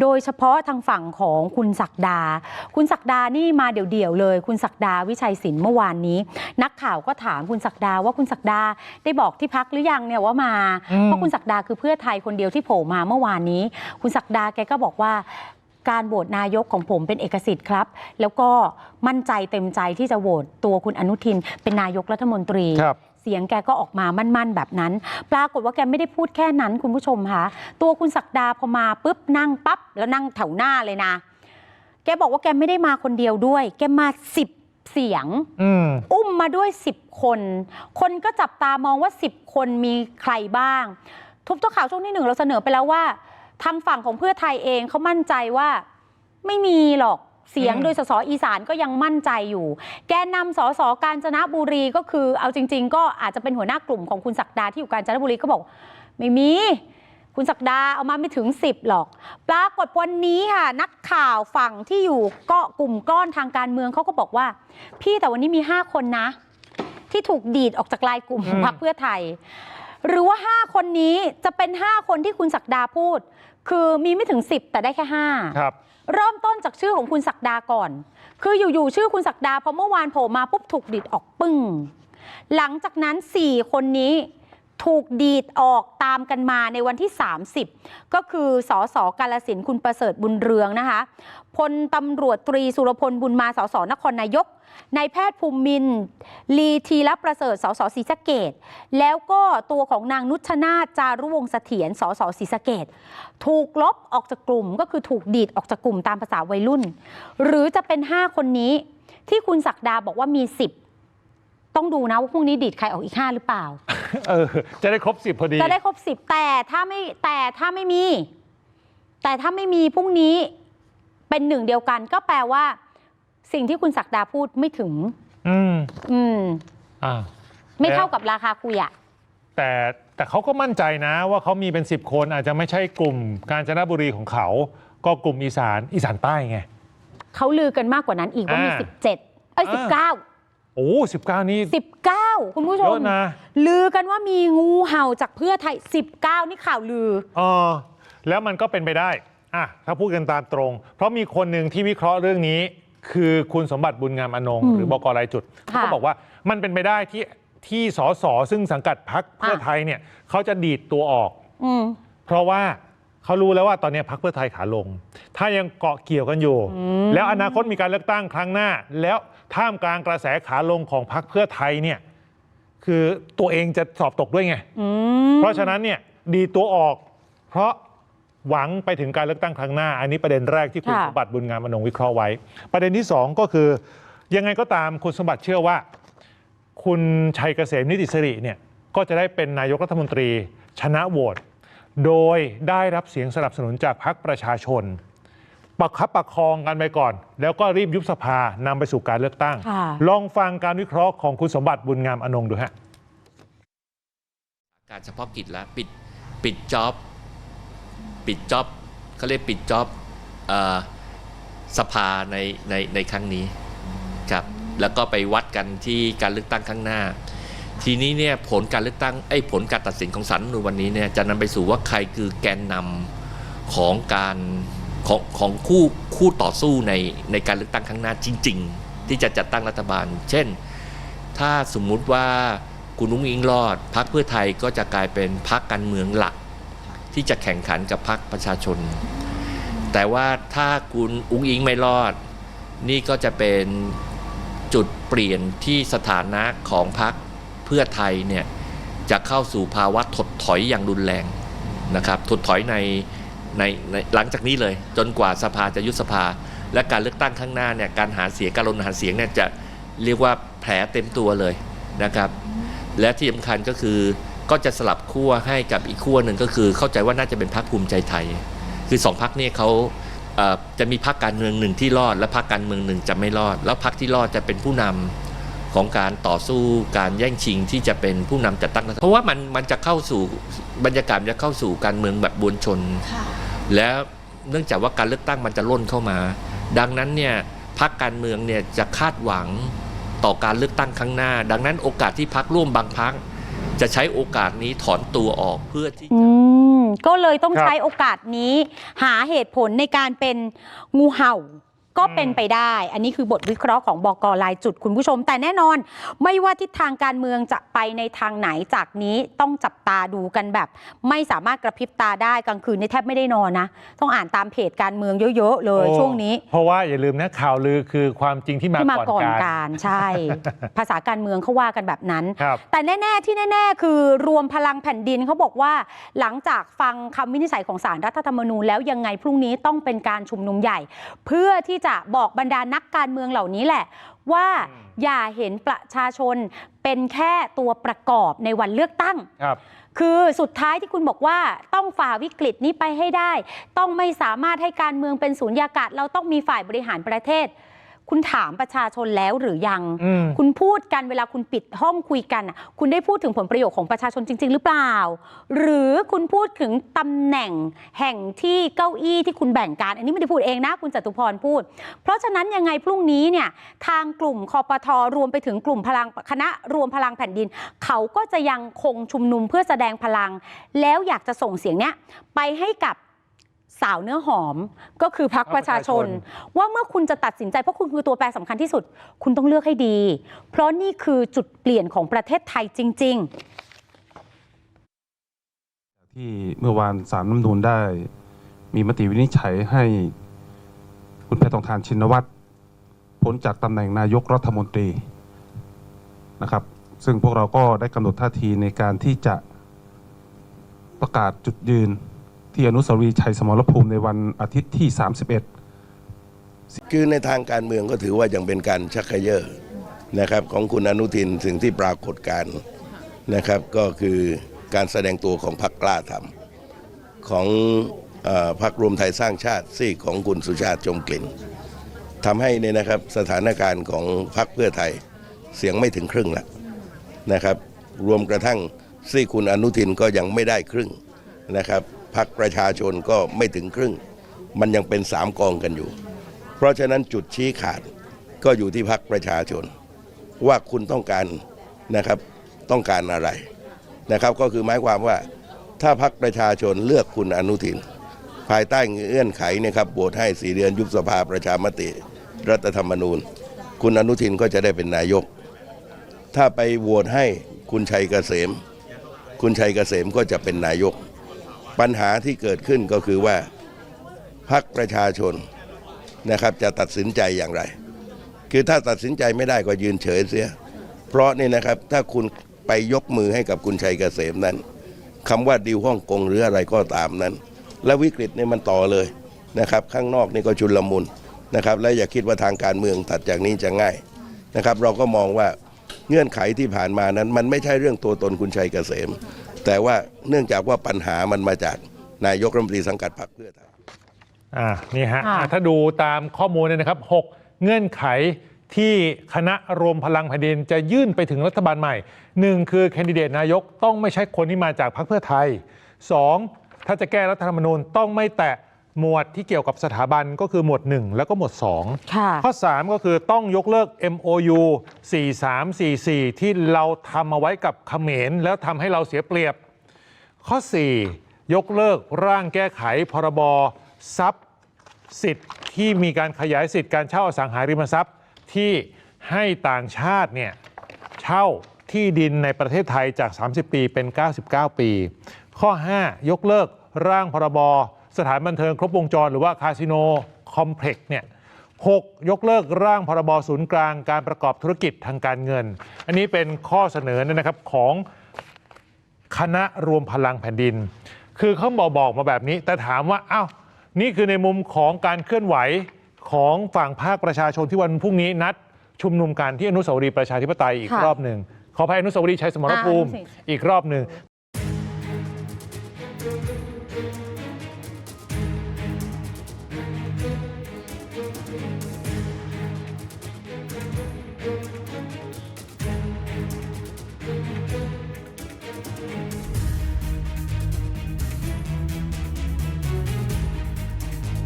โดยเฉพาะทางฝั่งของคุณศักดา คุณศักดานี่มาเดี่ยวๆเลย คุณศักดาวิชัยศิลป์เมื่อวานนี้ นักข่าวก็ถามคุณศักดาว่าคุณศักดาได้บอกที่พักหรือยังเนี่ยว่ามาอืมเพราะคุณศักดาคือเพื่อไทยคนเดียวที่โผล่มาเมื่อวานนี้ คุณศักดาแกก็บอกว่าการโหวตนายกของผมเป็นเอกสิทธิ์ครับ แล้วก็มั่นใจเต็มใจที่จะโหวตตัวคุณอนุทินเป็นนายกรัฐมนตรีครับ เสียงแกก็ออกมามั่นๆ แบบนั้น ปรากฏว่าแกไม่ได้พูดแค่นั้นคุณผู้ชมค่ะตัวคุณศักดาพอมาปุ๊บนั่งปั๊บแล้วนั่งแถวหน้าเลยนะ แกบอกว่าแกไม่ได้มาคนเดียวด้วย แกมาสิบเสียงอืมอุ้มมาด้วย10คน คนก็จับตามองว่า10คนมีใครบ้าง ทุบตัวข่าวช่วงที่หนึ่งเราเสนอไปแล้วว่า ทางฝั่งของเพื่อไทยเองเขามั่นใจว่า ไม่มีหรอก เสียงอืมโดยสสอีสานก็ยังมั่นใจอยู่ แกนนำสสกาญจนบุรีก็คือ เอาจริง ๆ ก็อาจจะเป็นหัวหน้ากลุ่มของคุณศักดาที่อยู่กาญจนบุรีก็บอก ไม่มีคุณศักดาเอามาไม่ถึง 10 หรอก ปรากฏวันนี้ค่ะ นักข่าวฝั่งที่อยู่ก็กลุ่มก้อนทางการเมืองเขาก็บอกว่า พี่แต่วันนี้มี 5 คนนะ ที่ถูกดีดออกจากลายกลุ่มอืมพรรคเพื่อไทย หรือว่า 5 คนนี้จะเป็น 5 คนที่คุณศักดาพูด คือมีไม่ถึง 10 แต่ได้แค่5ครับ เริ่มต้นจากชื่อของคุณศักดาก่อน คืออยู่ๆชื่อคุณศักดาพอเมื่อวานโผล่มาปุ๊บถูกดีดออกปึ้ง หลังจากนั้น 4 คนนี้ ถูกดีดออกตามกันมาในวันที่ 30 ก็คือสสกาลสินคุณประเสริฐบุญเรืองนะคะพลตำรวจตรีสุรพลบุญมาสสนครนายกนายแพทย์ภูมินทร์ลีทีรประเสริฐสสศรีสะเกดแล้วก็ตัวของนางนุชนาจารุวงศ์เสถียรสสศรีสะเกดถูกลบออกจากกลุ่ม ก็คือถูกดีดออกจากกลุ่มตามภาษาวัยรุ่น หรือจะเป็น 5 คนนี้ ที่คุณศักดาบอกว่ามี 10 ต้องดูนะว่าพรุ่งนี้ดีดใครออกอีก 5 หรือเปล่า เออ จะได้ครบสิบพอดี จะได้ครบ10แต่ถ้าไม่แต่ถ้าไม่มี แต่ถ้าไม่มีพรุ่งนี้เป็นหนึ่งเดียวกัน ก็แปลว่า สิ่งที่คุณศักดาพูดไม่ถึง อืม อืม อ่า ไม่แล้วเท่ากับราคาคุยอะแต่แต่เขาก็มั่นใจนะว่าเขามีเป็น 10 คนอาจจะไม่ใช่กลุ่มกาญจนบุรีของเขา ก็กลุ่มอีสานอีสานใต้ไง เขาลือกันมากกว่านั้นอีกว่ามีอ่า 17เอ้ยอ่า19 โอ้สิบเก้านี่ 19 คุณผู้ชเยมอะนะ ลือกันว่ามีงูเห่าจากเพื่อไทย 19 นี่ข่าวลือ เออแล้วมันก็เป็นไปได้อะถ้าพูดกันตามตรง เพราะมีคนหนึ่งที่วิเคราะห์เรื่องนี้ คือคุณสมบัติบุญงามอนงอืมหรือบกรายจุดค่ะเขาบอกว่ามันเป็นไปได้ที่ที่สสซึ่งสังกัดพักเพื่ออะไทยเนี่ยเขาจะดีดตัวออก อืม เพราะว่าเขารู้แล้วว่าตอนนี้พักเพื่อไทยขาลง ถ้ายังเกาะเกี่ยวกันอยู่อืมแล้วอนาคตมีการเลือกตั้งครั้งหน้า แล้วท่ามกลางกระแสขาลงของพักเพื่อไทยเนี่ย คือตัวเองจะสอบตกด้วยไงอืมเพราะฉะนั้นเนี่ยดีตัวออก เพราะหวังไปถึงการเลือกตั้งครั้งหน้า อันนี้ประเด็นแรกที่คุณค่ะ สมบัติบุญงามอนงวิเคราะห์ไว้ ประเด็นที่สองก็คือ ยังไงก็ตามคุณสมบัติเชื่อว่า คุณชัยเกษมนิติสิริเนี่ยก็จะได้เป็นนายกรัฐมนตรีชนะโหวตโดยได้รับเสียงสนับสนุนจากพรรคประชาชน ประคับประคองกันไปก่อน แล้วก็รีบยุบสภานำไปสู่การเลือกตั้ง ค่ะ ลองฟังการวิเคราะห์ของคุณสมบัติบุญงามอนงดูฮะ การเฉพาะกิจแล้วปิดปิดจ็อบปิดจ็อบเขาเรียกปิดจ็อบเอ่อสภาในในในครั้งนี้ครับแล้วก็ไปวัดกันที่การเลือกตั้งข้างหน้า ทีนี้เนี่ยผลการเลือกตั้งไอ้ยผลการตัดสินของศาลรัฐธรรมนูญวันนี้เนี่ยจะนำไปสู่ว่าใครคือแกนนำของการ ของของคู่คู่ต่อสู้ในในการเลือกตั้งข้งหน้าจริง ๆ ที่จะจัดตั้งรัฐบาล เช่น ถ้าสมมุติว่าคุณนุ้งอิงรอดพรรคเพื่อไทยก็จะกลายเป็นพรรคการเมืองหลัก ที่จะแข่งขันกับพรรคประชาชน แต่ว่าถ้าคุณอุ้งอิงไม่รอด นี่ก็จะเป็นจุดเปลี่ยนที่สถานะของพรรคเพื่อไทยเนี่ยจะเข้าสู่ภาวะถดถอยอย่างรุนแรงนะครับถดถอยใน ในในหลังจากนี้เลย จนกว่าสภาจะยุบสภา และการเลือกตั้งข้างหน้าเนี่ยการหาเสียงการลงหาเสียงเนี่ยจะเรียกว่าแผลเต็มตัวเลยนะครับ และที่สำคัญก็คือก็จะสลับขั้วให้กับอีกขั้วหนึ่งก็คือ เข้าใจว่าน่าจะเป็นพรรคภูมิใจไทย คือสองพรรคเนี่ยเขาจะมีพรรคการเมืองหนึ่งที่รอด และพรรคการเมืองหนึ่งจะไม่รอด แล้วพรรคที่รอดจะเป็นผู้นำ ของการต่อสู้การแย่งชิงที่จะเป็นผู้นำจัดตั้งรัฐบาลเพราะว่ามันมันจะเข้าสู่บรรยากาศมันจะเข้าสู่การเมืองแบบบวนชน แล้วเนื่องจากว่าการเลือกตั้งมันจะล่นเข้ามา ดังนั้นเนี่ยพรรคการเมืองเนี่ยจะคาดหวังต่อการเลือกตั้งครั้งหน้า ดังนั้นโอกาสที่พรรคร่วมบางพรรคจะใช้โอกาสนี้ถอนตัวออกเพื่อที่อืมก็เลยต้องครับใช้โอกาสนี้ หาเหตุผลในการเป็นงูเห่า ก็เป็นไปได้ อันนี้คือบทวิเคราะห์ของบอกลายจุดคุณผู้ชม แต่แน่นอน ไม่ว่าทิศทางการเมืองจะไปในทางไหนจากนี้ต้องจับตาดูกันแบบ ไม่สามารถกระพริบตาได้กลางคืนนี่แทบไม่ได้นอนนะ ต้องอ่านตามเพจการเมืองเยอะๆเลยโอ้ช่วงนี้ เพราะว่าอย่าลืมนะข่าวลือคือความจริงที่มาที่มาก่ก่ออนนการการใช่ ภาษาการเมืองเขาว่ากันแบบนั้นครับแต่แน่ๆที่แน่ ๆ คือรวมพลังแผ่นดินเขาบอกว่า หลังจากฟังคำวินิจฉัยของสารรัฐธรรมนูญแล้วยังไงพรุ่งนี้ต้องเป็นการชุมนุมใหญ่ เพื่อที่จะบอกบรรดานักการเมืองเหล่านี้แหละ ว่าอย่าเห็นประชาชนเป็นแค่ตัวประกอบในวันเลือกตั้งครับคือสุดท้ายที่คุณบอกว่าต้องฝ่าวิกฤตนี้ไปให้ได้ ต้องไม่สามารถให้การเมืองเป็นศูนยากาศ เราต้องมีฝ่ายบริหารประเทศ คุณถามประชาชนแล้วหรือยังอืมคุณพูดกันเวลาคุณปิดห้องคุยกันน่ะคุณได้พูดถึงผลประโยชน์ของประชาชนจริง ๆ หรือเปล่า หรือคุณพูดถึงตำแหน่งแห่งที่เก้าอี้ที่คุณแบ่งการอันนี้ไม่ได้พูดเองนะคุณจตุพรพูด เพราะฉะนั้นยังไงพรุ่งนี้เนี่ยทางกลุ่มคอปทรวมไปถึงกลุ่มพลังคณะรวมพลังแผ่นดิน เขาก็จะยังคงชุมนุมเพื่อแสดงพลัง แล้วอยากจะส่งเสียงเนี้ยไปให้กับ สาวเนื้อหอมก็คือพรรคประชาชน ว่าเมื่อคุณจะตัดสินใจเพราะคุณคือตัวแปรสำคัญที่สุด คุณต้องเลือกให้ดี เพราะนี่คือจุดเปลี่ยนของประเทศไทยจริง ๆ ที่เมื่อวานสารรัฐธรรมนูญได้ มีมติวินิจฉัยให้คุณแพทองทานชินวัตรพ้นจากตำแหน่งนายกรัฐมนตรีนะครับ ซึ่งพวกเราก็ได้กำหนดท่าทีในการที่จะประกาศจุดยืน ที่อนุสาวรีย์ชัยสมรภูมิในวันอาทิตย์ที่ 31 คือในทางการเมืองก็ถือว่ายังเป็นการชักเขยอนะครับของคุณอนุทินสิ่งที่ปรากฏการนะครับก็คือการแสดงตัวของพรรคกล้าทำของอพรรครวมไทยสร้างชาติซีกของคุณสุชาติจมกลิ่นทำให้เนี่ยนะครับสถานการณ์ของพรรคเพื่อไทยเสียงไม่ถึงครึ่งละนะครับ รวมกระทั่งซีกคุณอนุทินก็ยังไม่ได้ครึ่งนะครับ พรรคประชาชนก็ไม่ถึงครึ่ง มันยังเป็นสามกองกันอยู่ เพราะฉะนั้นจุดชี้ขาดก็อยู่ที่พักประชาชน ว่าคุณต้องการนะครับต้องการอะไรนะครับก็คือหมายความว่าถ้าพักประชาชนเลือกคุณอนุทิน ภายใต้เงื่อนไขนะครับโหวตให้สี่เดือนยุบสภาประชามติรัฐธรรมนูญ คุณอนุทินก็จะได้เป็นนายก ถ้าไปโหวตให้คุณชัยเกษม คุณชัยเกษมก็จะเป็นนายก ปัญหาที่เกิดขึ้นก็คือว่าพักประชาชนนะครับจะตัดสินใจอย่างไร คือถ้าตัดสินใจไม่ได้ก็ยืนเฉยเสีย เพราะนี่นะครับถ้าคุณไปยกมือให้กับคุณชัยเกษมนั้นคำว่าดิวฮ่องกงหรืออะไรก็ตามนั้น และวิกฤตเนี่ยมันต่อเลยนะครับข้างนอกนี่ก็ชุนลมุนนะครับและอย่าคิดว่าทางการเมืองถัดจากนี้จะง่ายนะครับ เราก็มองว่าเงื่อนไขที่ผ่านมานั้น มันไม่ใช่เรื่องตัวตนคุณชัยเกษม แต่ว่าเนื่องจากว่าปัญหามันมาจากนายกรัฐมนตรีสังกัดพรรคเพื่อไทย อ่านี่ฮะค่ะอะถ้าดูตามข้อมูลเนี่ยนะครับ 6 เงื่อนไขที่คณะรวมพลังแผ่นดินจะยื่นไปถึงรัฐบาลใหม่หนึ่งคือแคนดิเดตนายกต้องไม่ใช่คนที่มาจากพรรคเพื่อไทย 2. ถ้าจะแก้รัฐธรรมนูญต้องไม่แตะ หมวดที่เกี่ยวกับสถาบันก็คือหมวด 1 แล้วก็หมวด2ค่ะข้อ 3 ก็คือต้องยกเลิก MOU 4344 ที่เราทำเอาไว้กับเขมรแล้วทำให้เราเสียเปรียบ ข้อ 4 ยกเลิกร่างแก้ไขพรบทรัพย์สิทธิ์ที่มีการขยายสิทธิ์การเช่าอสังหาริมทรัพย์ที่ให้ต่างชาติเนี่ยเช่าที่ดินในประเทศไทยจาก 30 ปีเป็น 99 ปี ข้อ 5 ยกเลิกร่างพรบ สถานบันเทิงครบวงจร หรือว่าคาสิโนคอมเพล็กซ์เนี่ยหยกเลิกร่างพรบศูนย์กลางการประกอบธุรกิจทางการเงิน อันนี้เป็นข้อเสนอนะครับของคณะรวมพลังแผ่นดิน คือเขาบอกบอกมาแบบนี้ แต่ถามว่าอ้าวนี่คือในมุมของการเคลื่อนไหวของฝั่งภาคประชาชนที่วันพรุ่งนี้นัด ชุมนุมการที่อนุสาวรีย์ประชาธิปไตยอีกรอบหนึ่งขออภัยอนุสาวรีย์ใช้สมรภูมิอีกรอบหนึ่ง